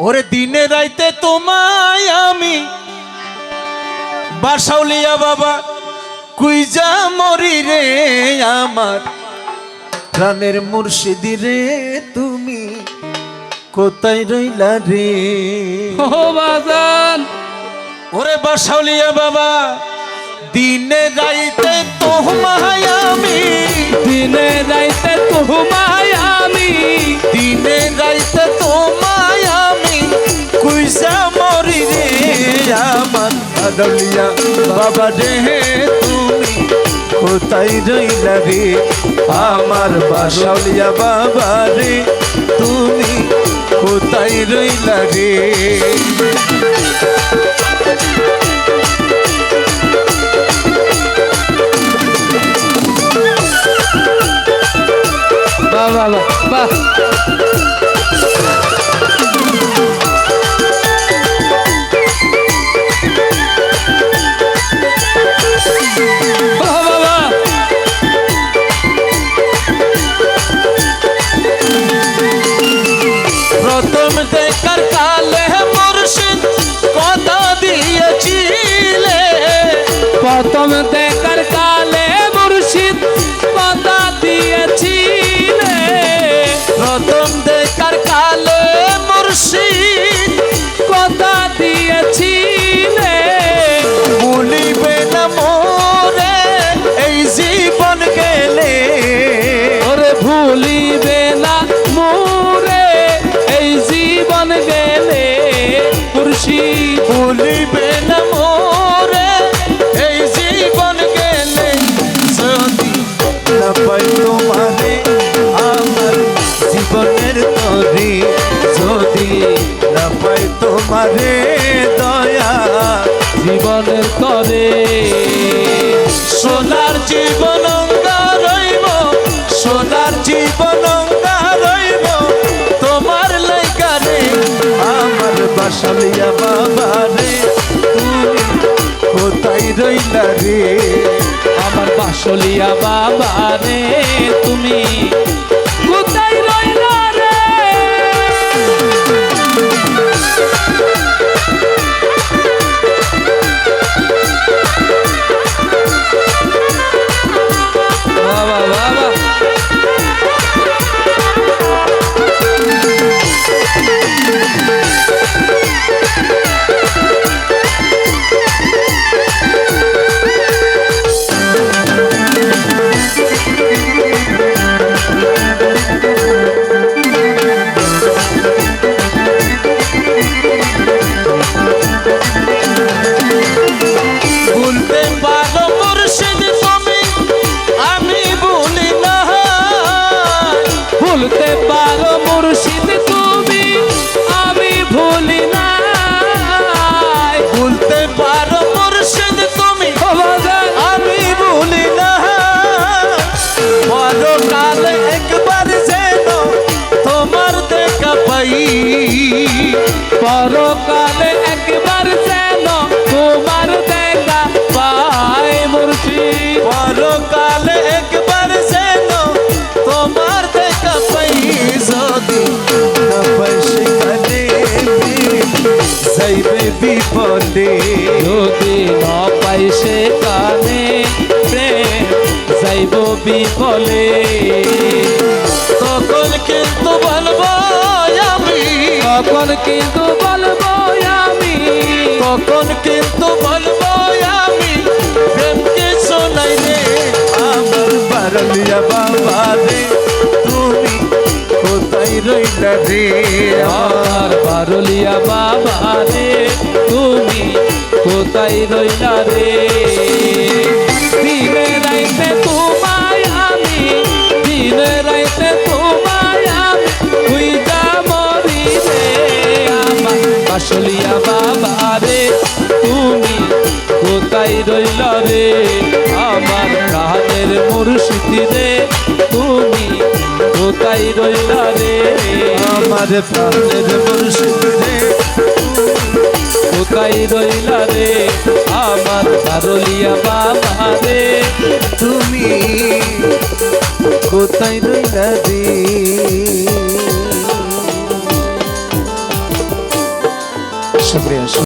ওরে দিনে রাইতে তোমায় আমি। বাসাউলিয়া বাবা কুইজা মরি রে আমার। প্রাণের মুর্শিদি রে তুমি কোথায় রইলা রে? ও বাজান। ওরে বাসাউলিয়া বাবা দিনে রাইতে তোমায় আমি। দিনে রাইতে তোমায় আমি। দিনে রাইতে আদলিয়া বাবা রে তুমি, কোথায় রইলা রে? আমার বাসাউলিয়া বাবা রে, তুমি কোথায় রইলা বাহ বাহ বাহ। বাহ না পাই তোমারে আমার জীবনের তরে। যদি না পাই তোমারে দয়া, জীবনের তরে। সোনার জীবন রইব সোনার জীবন রইব তোমার লাইকারে, আমার বাসালিয়া বাবা রে তুমি কোথায় রইলা রে? বাসলিয়া বাবা রে তুমি পারো মুর্শিদ তুমি আমি ভুলি না। পরকাল একবার যেন তোমার দেখা পাই। পরকালে একবার যেন তোমার দেখা পাই মুর্শিদ। পরকাল যাইবে বিপদে। যদি না পাই সে কানে প্রেম যাইব বিফলে। তখন কিন্তু বলব আমি তখন কিন্তু বলব আমি। তখন কিন্তু বলব আমি প্রেমকে শোনাই রে আমার বারলিয়া বাবা রে। কোথায় আমার বারুলিয়া বাবা রে, তুমি কোথায় রইলা রে? দিনে রাইতে তোমায় আমি, দিনে রাইতে তোমায় আমি খুইজা মরি রে। আমার বাসলিয়া বাবা রে, তুমি কোথায় রইলা রে? আমার কানের মুর্শিদি রে, তুমি কোথায় রইলা রে? আমার প্রাণের মুর্শিদ রে। কোথায় রইলা রে? আমার পারলিয়া বাবা রে। তুমি কোথায় রইলা রে? শুক্রিয়া